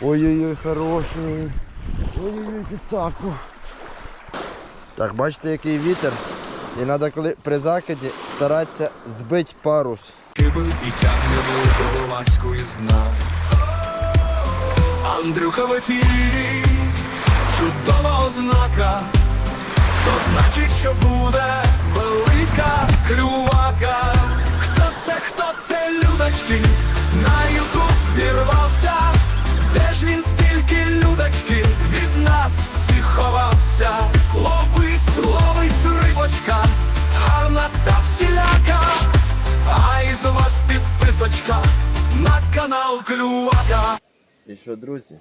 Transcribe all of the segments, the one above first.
Ой-ой-ой, хороший. Ой-ой-ой, підсаку. Так, бачите, який вітер. І треба, коли при закиді старатися збити парус. Киби і тягне вулику лаську із дна. Андрюха в ефірі, чудова ознака, то значить, що буде велика клювака. Клювака. І що, друзі,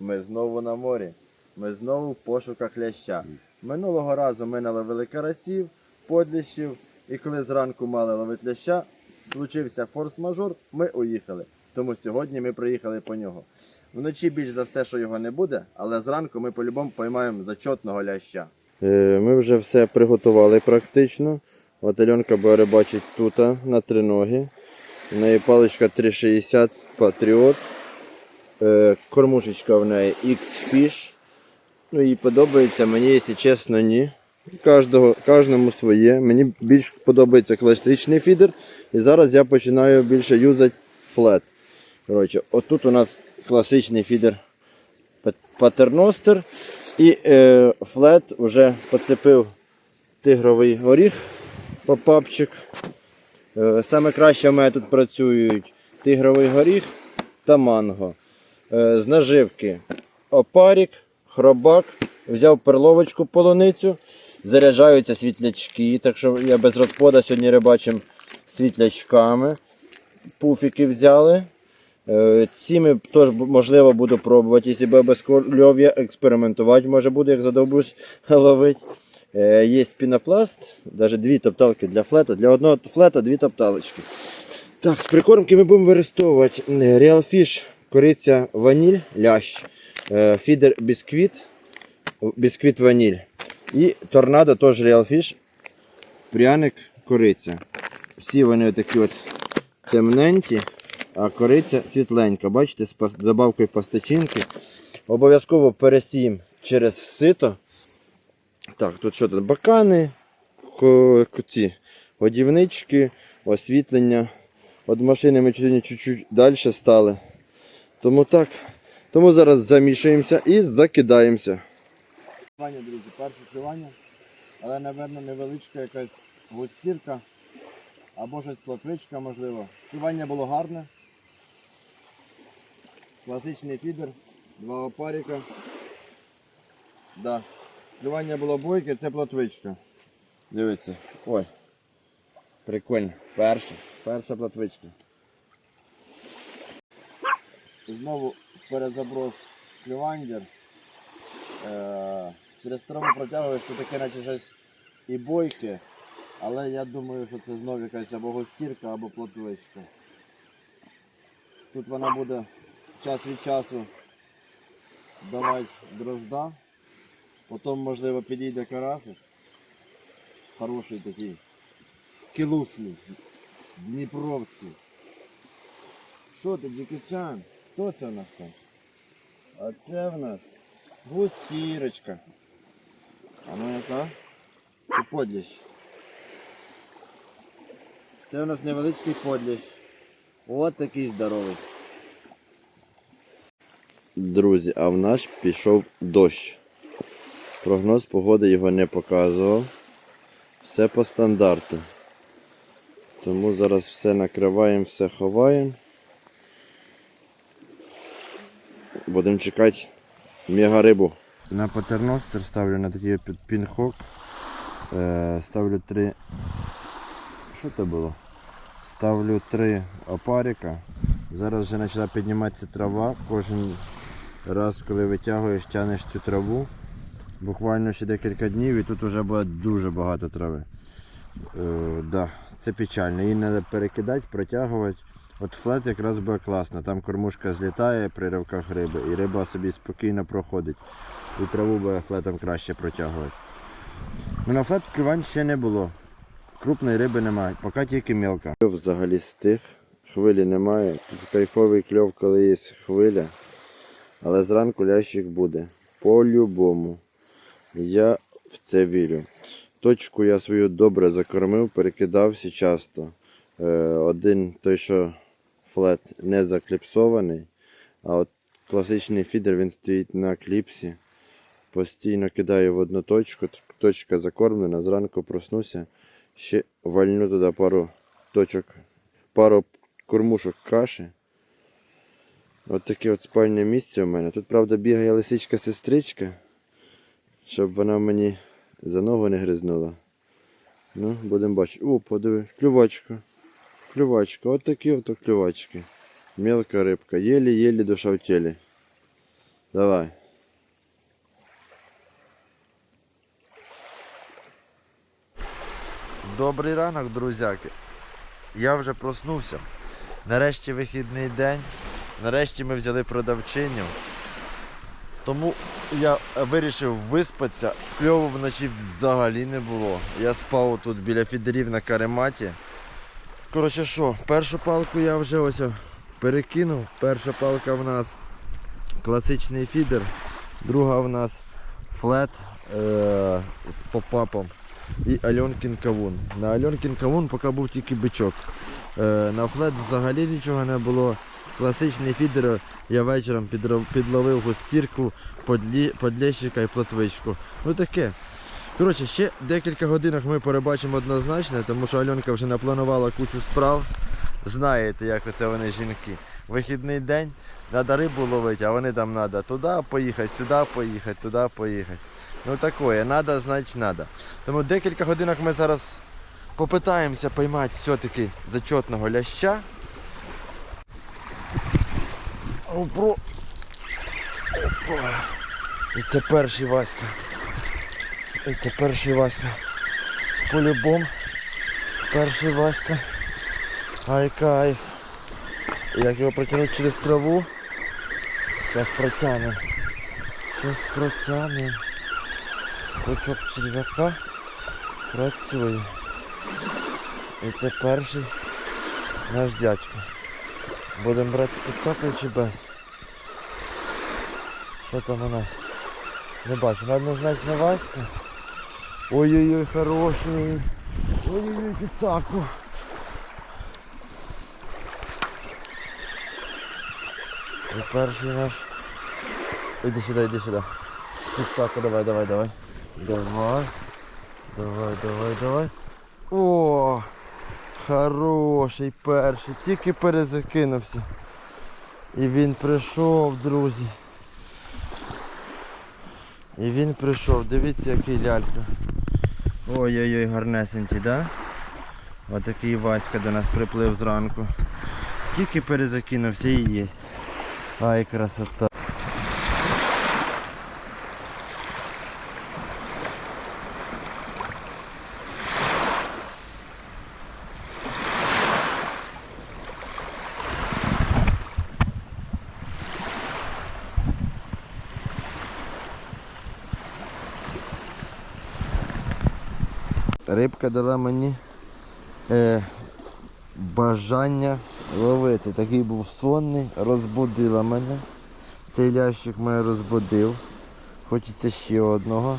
ми знову на морі. Ми знову в пошуках ляща. Минулого разу ми наловили карасів, подліщів, і коли зранку мали ловити ляща, случився форс-мажор, ми уїхали. Тому сьогодні ми приїхали по нього. Вночі більш за все, що його не буде, але зранку ми по-любому поймаємо зачетного ляща. Е, Ми вже все приготували практично. От Альонка буде рибачить тут на три ноги. У неї паличка 360 Patriot. Е, Кормушечка в неї X-Fish. Ну їй подобається, мені, якщо чесно, ні. Кожного, кожному своє. Мені більш подобається класичний фідер. І зараз я починаю більше юзати флет. Коротше, отут у нас класичний фідер патерностер. І е, флет вже поцепив тигровий горіх попапчик. Е, Саме краще в мене тут працюють тигровий горіх та манго. Е, З наживки опарік, хробак, взяв перловочку полуницю, заряджаються світлячки, так що я без розпода сьогодні рибачим світлячками. Пуфіки взяли. Е, Цими теж можливо буду пробувати, якщо без кольов'я, експериментувати може буду, як задовбусь ловити. Е, Є пінопласт, навіть дві топталки для флета. Для одного флета дві топталочки. Так, з прикормки ми будемо використовувати Real Fish, кориця ваніль, лящ, е, фідер бісквіт, бісквіт ваніль. І торнадо теж Real Fish, пряник, кориця. Всі вони такі от темненькі, а кориця світленька. Бачите, з добавкою пастичинки. Обов'язково пересіємо через сито. Так, тут що тут? Бакани, ці годівнички, освітлення. От машини ми чуть-чуть далі стали. Тому так. Тому зараз замішуємося і закидаємося. Клювання, друзі, перше клювання. Але, напевно, невеличка якась густірка або щось плотвичка, можливо. Клювання було гарне. Класичний фідер, два опаріка. Да. Клювання було бойке, це плотвичка. Дивіться. Ой. Прикольно. Перша. Перша плотвичка. Знову перезаброс клювандер. Е, через траву протягуєш, то таке наче щось і бойке. Але я думаю, що це знову якась або гостірка, або плотвичка. Тут вона буде час від часу давати дрозда. Потім, можливо, підійде карасик. Хороший такий. Кілушний. Дніпровський. Що ти, Джекічан? Хто це у нас там? А це в нас густірочка. А ну яка? Чи подліщ? Це у нас невеличкий подліщ. От такий здоровий. Друзі, а в нас пішов дощ. Прогноз погоди його не показував. Все по стандарту. Тому зараз все накриваємо, все ховаємо. Будемо чекати мега рибу. На патерностер ставлю на такий під- пінхок. Е, ставлю три. Що це було? Ставлю три опарика. Зараз вже почала підніматися трава. Кожен раз, коли витягуєш, тянеш цю траву. Буквально ще декілька днів і тут вже буде дуже багато трави. Е, да, це печально. Її треба перекидати, протягувати. От флет якраз буде класно. Там кормушка злітає при ривках риби і риба собі спокійно проходить. І траву буде флетом краще протягувати. Ну, на флет клювань ще не було. Крупної риби немає, поки тільки мелка. Взагалі стих, хвилі немає. Тут кайфовий кльов, коли є хвиля. Але зранку лящик буде. По-любому. Я в це вірю. Точку я свою добре закормив, перекидався часто. Е, один той, що флет не закліпсований, а от класичний фідер він стоїть на кліпсі. Постійно кидаю в одну точку, точка закормлена, зранку проснуся, ще вальну туди пару точок, пару кормушок каші. От таке от спальне місце у мене. Тут, правда, бігає лисичка-сестричка, щоб вона мені за ногу не гризнула. Ну, будемо бачити. О, подиви, клювачка. Клювачка. От такі от клювачки. Мелка рибка. Єлі-єлі душа в тілі. Давай. Добрий ранок, друзяки. Я вже проснувся. Нарешті вихідний день. Нарешті ми взяли продавчиню. Тому я вирішив виспатися. Кльово вночі взагалі не було. Я спав тут біля фідерів на карематі. Коротше що, першу палку я вже ось перекинув. Перша палка в нас класичний фідер, друга в нас флет е- з попапом і Альонкін кавун. На Альонкін кавун поки був тільки бичок. Е, на флет взагалі нічого не було. Класичний фідер я вечором підловив густірку, подлі, подлещика і плотвичку. Ну таке. Коротше, ще декілька годинах ми перебачимо однозначно, тому що Альонка вже напланувала кучу справ. Знаєте, як оце вони жінки. Вихідний день, треба рибу ловити, а вони там треба туди поїхати, сюди поїхати, туди поїхати. Ну такое, надо, значить надо. Тому декілька годинок ми зараз попитаємося поймати все-таки зачетного ляща. Опро. Опа. І це перший Васька. І це перший Васька. По-любому. Перший Васька. Ай кайф. Як його протягнути через траву. Зараз протягнемо. Зараз протягнемо. Точок черв'яка працює. І це перший наш дядько. Будемо брати підсокою чи без? Що там у нас? Не бачу, однозначно Васька. Ой-ой-ой, хороший. Ой-ой-ой, підсаку. І перший наш. Іди сюди, іди сюди. Підсаку, давай, давай, давай. Давай. Давай, давай, давай. О! Хороший перший. Тільки перезакинувся. І він прийшов, друзі. І він прийшов. Дивіться, який лялька. Ой-ой-ой, гарнесенький, да? Отакий Васька до нас приплив зранку. Тільки перезакинувся і є. Ай, красота. Рибка дала мені е, бажання ловити. Такий був сонний, розбудила мене. Цей лящик мене розбудив. Хочеться ще одного.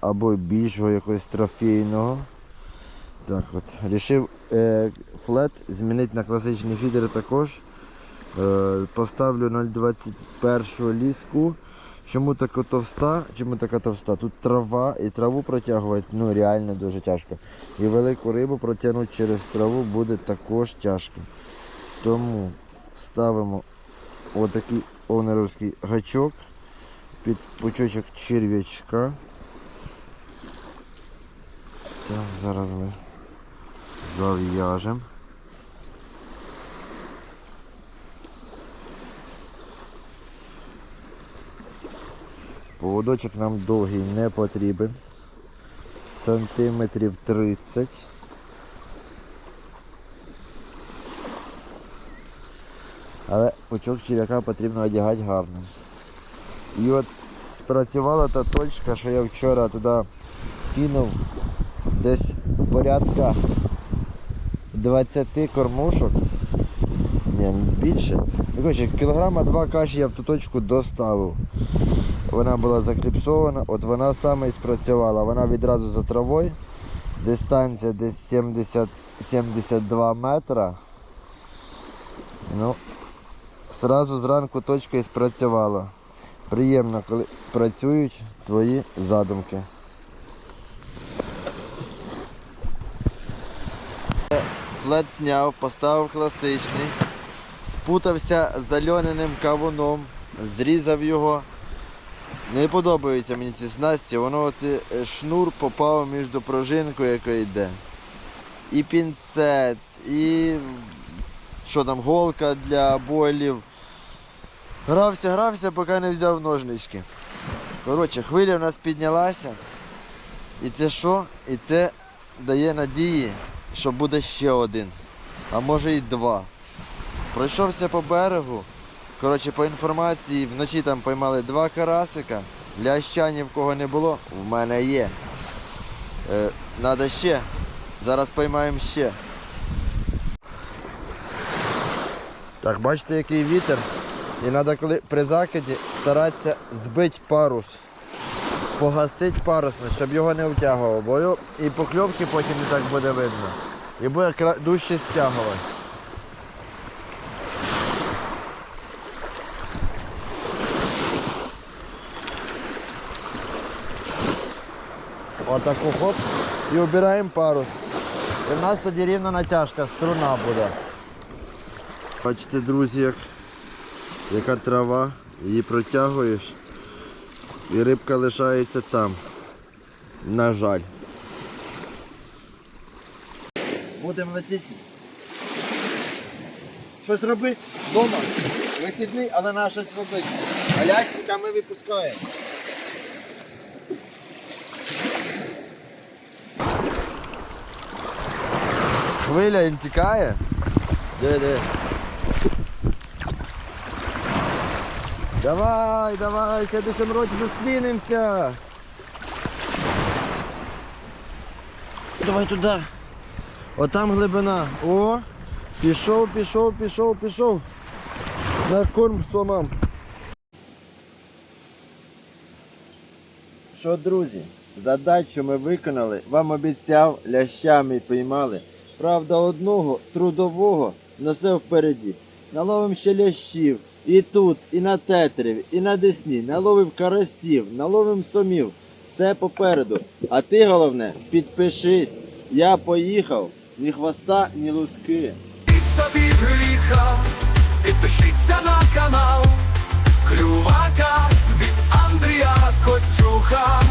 Або більшого якогось трофейного. Так от. Рішив е, флет змінити на класичний фідер також. Е, поставлю 0,21 ліску. Чому така товста? Чому така товста? Тут трава і траву протягувати ну реально дуже тяжко. І велику рибу протягнути через траву буде також тяжко. Тому ставимо отакий овнеровський гачок під пучочок черв'ячка. Так, зараз ми зав'яжемо. Поводочок нам довгий не потрібен. Сантиметрів 30. Але пучок черв'яка потрібно одягати гарно. І от спрацювала та точка, що я вчора туди кинув десь порядка 20 кормушок. Ні, більше. Ну, коротше, кілограма два каші я в ту точку доставив. Вона була закліпсована, от вона саме і спрацювала. Вона відразу за травою. Дистанція десь 70, 72 метра. Ну, Сразу зранку точка і спрацювала. Приємно, коли працюють твої задумки. Флет зняв, поставив класичний, спутався з зальоненим кавуном, зрізав його. Не подобаються мені ці снасті, воно оце е, шнур попав між пружинкою, яка йде. І пінцет, і що там, голка для бойлів. Грався, грався, поки не взяв ножнички. Коротше, хвиля в нас піднялася. І це що? І це дає надії, що буде ще один. А може і два. Пройшовся по берегу. Коротше, по інформації, вночі там поймали два карасика. Ляща ні в кого не було, в мене є. Е, надо ще. Зараз поймаємо ще. Так, бачите, який вітер. І треба, коли при закиді старатися збити парус. Погасити парусно, щоб його не втягував, бо і покльовки потім не так буде видно. І буде дужче стягувати. Отаку хоп і обираємо парус. І в нас тоді рівна натяжка, струна буде. Бачите, друзі, як, яка трава, її протягуєш і рибка лишається там. На жаль. Будемо летіти. Щось робити вдома. Вихідний, але треба щось робити. А ми випускаємо. Хвиля він тікає. Де, де? Давай, давай, в следующем році зустрінемося. Давай туди. Отам глибина. О! Пішов, пішов, пішов, пішов. На корм сомам. Що, друзі, задачу ми виконали, вам обіцяв, лящами піймали. Правда, одного трудового несе впереді. Наловим ще лящів. І тут, і на тетерів, і на десні, наловив карасів, наловим сумів. Все попереду. А ти, головне, підпишись. Я поїхав, ні хвоста, ні луски. Під собі гріха, підпишіться на канал. Клювака від Андрія Котюха.